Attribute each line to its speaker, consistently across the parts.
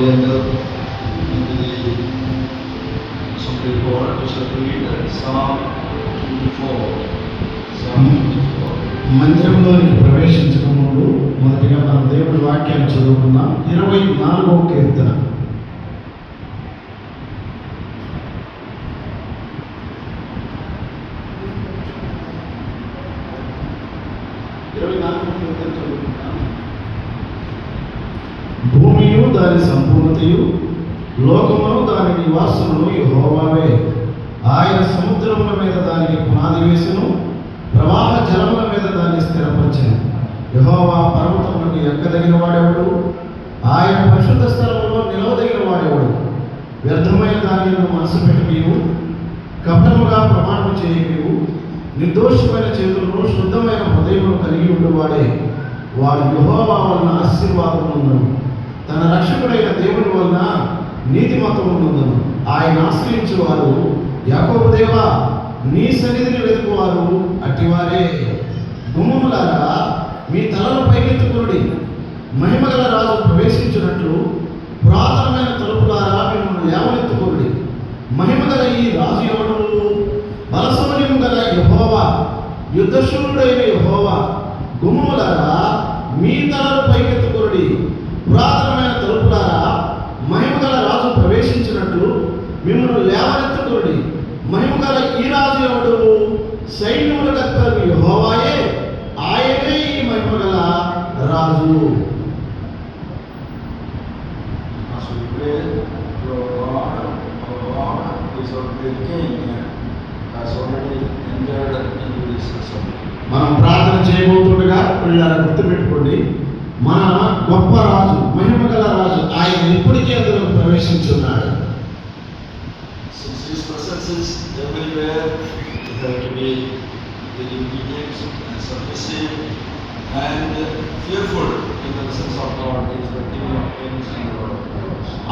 Speaker 1: enter into the hall, we shall read Psalm 24. Psalm 24.
Speaker 2: మందిరంలోనికి ప్రవేశించక ముందు మొదటిగా మనం దేవుడి వాక్యాన్ని చదువుకుందాం. ఇరవై నాలుగో కీర్తన. ఇరవై నాలుగో కీర్తన చదువుకుందాం. భూమియు దాని పూర్తియు లోకమును దాని నివాసమును యెహోవావే. ఆయన సముద్రముల మీద దానికి పునాది వేసెను ప్రవాహ జలముల మీద దాన్ని స్థిరపరచెను. యహోవా పర్వతములకు ఎక్కదగిన వాడెవడు? ఆయన పరిశుద్ధ స్థలంలో నిలవదగిన వాడెవడు? వ్యర్థమైన దానిని మనసు పెట్టి నీవు కపటముగా ప్రమాణం చేయవు నిర్దోషమైన చేతులను శుద్ధమైన హృదయమును కలిగి ఉండేవాడే. వాడు యెహోవా వలన ఆశీర్వాదం ఉందను తన రక్షకుడైన దేవుని వలన నీతిమతం ఉన్నదను ఆయన ఆశ్రయించు వారు యాకోబు దేవా నీ సన్నిధిని వెతుకువారు అట్టివారే. గుమ్మములారా మీ తలలు పైకెత్తుకునుడి. మహిమగల రాజు ప్రవేశించినట్లు పురాతనమైన తలుపులారా మిమ్మల్ని లేవనెత్తుకునుడి. మహిమగల ఈ రాజు ఎవడు బలసమయం గల యహోవా యుద్ధశూరుడైన యహోవా. గుమ్మములారా మీ తలలు పైకెత్తుకునుడి పురాతనమైన తలుపులారా మహిమగల రాజు ప్రవేశించినట్లు మిమ్మల్ని లేవనెత్తుకునుడి మహిమగల ఈ రాజు ఎవడు సైన్యముల కర్తలు యహోవాయే ఆయనే ఈ మహిమగల రాజు
Speaker 1: As we pray to our God, our God is already King and has already entered into this assembly.
Speaker 2: మనం ప్రార్థన చేయబోతుండగా వెళ్ళాలని గుర్తుపెట్టుకోండి మన గొప్ప రాజు మహిమ గల రాజు ఆయన ఇప్పటికే అందులో ప్రవేశించున్నాడు.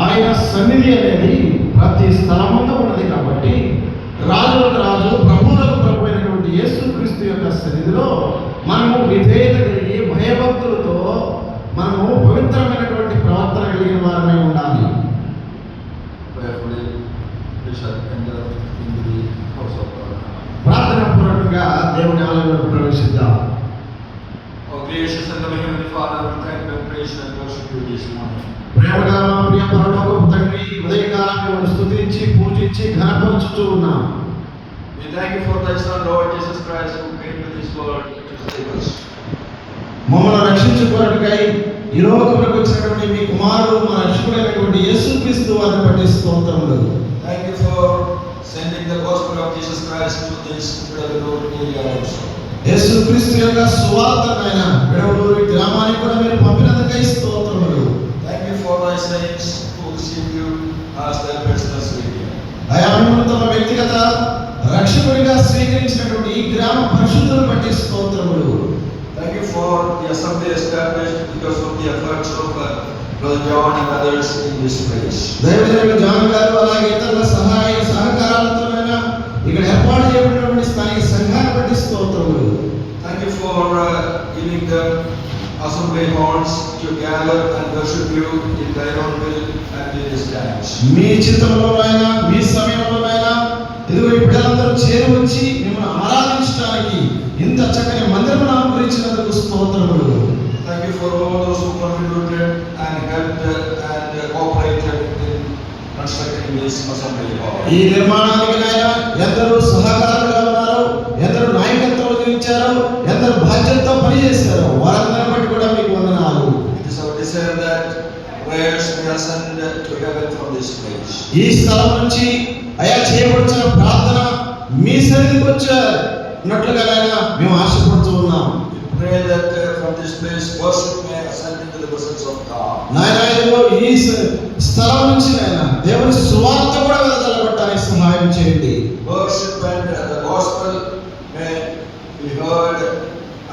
Speaker 2: ఆయన సన్నిధి అనేది ప్రతి స్థలముందు ఉన్నది కాబట్టి రాజు రాజు స్థితిలో మనము విధేయత కలిగి భయభక్తులతో మనము పవిత్రమైనటువంటి ప్రవర్తన కలిగిన వారమే ఉండాలి. ప్రార్థనపూర్వకంగా దేవుని ఆలయంలో ప్రవేశిద్దాం. ప్రేమగా ప్రియ పరమకు తండ్రి ఉదయకాలంలో స్థుతించి పూజించి ఘనపరుచుతూ ఉన్నాం.
Speaker 1: We thank you for thy Son, Lord Jesus Christ, who came to this world to save us.
Speaker 2: మమ్మల్ని రక్షించుకోవడానికై ఈ లోకములకు వచ్చినటువంటి మీ కుమారుడు మన రక్షకుడైనటువంటి యేసుక్రీస్తు వారిని బట్టి స్తోత్రములు
Speaker 1: Thank you for sending the gospel of Jesus Christ to this Vidavalur area also.
Speaker 2: యేసుక్రీస్తు యొక్క సువార్తమైన విడవలూరి గ్రామానికి కూడా మీరు పంపినందుకై స్తోత్రములు
Speaker 1: Thank you for thy saints who receive you as their personal Savior.
Speaker 2: అయామును తమ వ్యక్తిగత రక్షకుడిగా స్వీకరించినటువంటి ఈ గ్రామ పరిశుద్ధులను బట్టి స్తోత్రములు
Speaker 1: Thank you for the assembly established because of the efforts of uh, Brother John and others in this place.
Speaker 2: దైవజనుడు John గారు అలాగే ఇతరుల సహాయ సహకారాలతోనైనా ఇక్కడ ఏర్పాటు చేయబడినటువంటి స్థానిక సంఘాన్ని బట్టి స్తోత్రములు
Speaker 1: Thank you for uh, giving them assembly halls to gather and worship you in thy own will and in this times.
Speaker 2: మీ చిత్తంలోనైనా మీ సమయంలోనైనా ఇదిగో ఈ బిడ్డలందరూ చేరి వచ్చి మిమ్మల్ని ఆరాధించడానికి ఇంత చక్కని మందిరం అనుగ్రహించినందుకు స్తోత్రములు
Speaker 1: all those who contributed and helped uh, and uh, cooperated in constructing this assembly hall.
Speaker 2: ఈ నిర్మాణానికి నాయన ఎందరూ సహకారులుగా ఉన్నారు ఎందరూ నాయకత్వం వహించారు ఎందరూ బాధ్యతతో పనిచేశారు వారందరిని బట్టి కూడా మీకు వందనాలు
Speaker 1: It is our desire that prayers may ascend to heaven from this place.
Speaker 2: ఈ స్థలం నుంచి అయా చేయబడుతున్న ప్రార్థన మీ సన్నిధికి వచ్చినట్లుగా నాయన మేము ఆశపడుతూ ఉన్నాం
Speaker 1: We pray that uh, from this place worship may ascend into the presence of God.
Speaker 2: నాయన ఇదిగో ఈ స- స్థలం నుంచి నాయన దేవుని సువార్త కూడా వెదజల్లబట్టడానికి సహాయం చేయండి
Speaker 1: Worship and uh, the gospel may be heard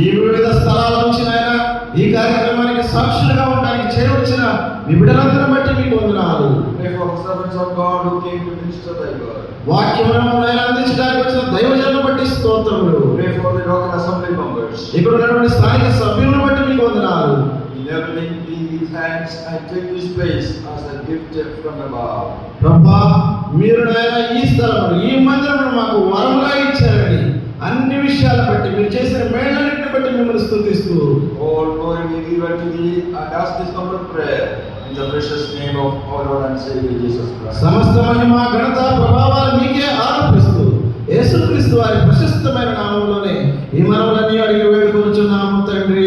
Speaker 2: ఈ వివిధ స్థలాల నుంచి నాయన ఈ కార్యక్రమానికి సాక్షులుగా ఉండడానికి చేరవచ్చిన మీ బిడ్డలందరిని బట్టి మీకు వందనాలు. వాక్యములను నాయన అందించడానికి వచ్చిన దైవజనులను బట్టి స్తోత్రములు. ఇక్కడ ఉన్నటువంటి స్థానిక సభ్యులను బట్టి మీకు వందనాలు. ప్రభా మీరు నాయన ఈ స్థలమును ఈ మందిరమును మాకు మిమ్మల్ని స్తుతిస్తూ
Speaker 1: glory be given to thee and ask this humble prayer in the precious name of our Lord and Savior Jesus Christ.
Speaker 2: సమస్త మహిమ ఘనత ప్రభావాలు మీకే ఆరోపిస్తూ యేసుక్రీస్తు వారి ప్రశస్తమైన నామంలోనే ఈ మనవులన్నీ అడిగి వేడుకొనుచున్నాము తండ్రి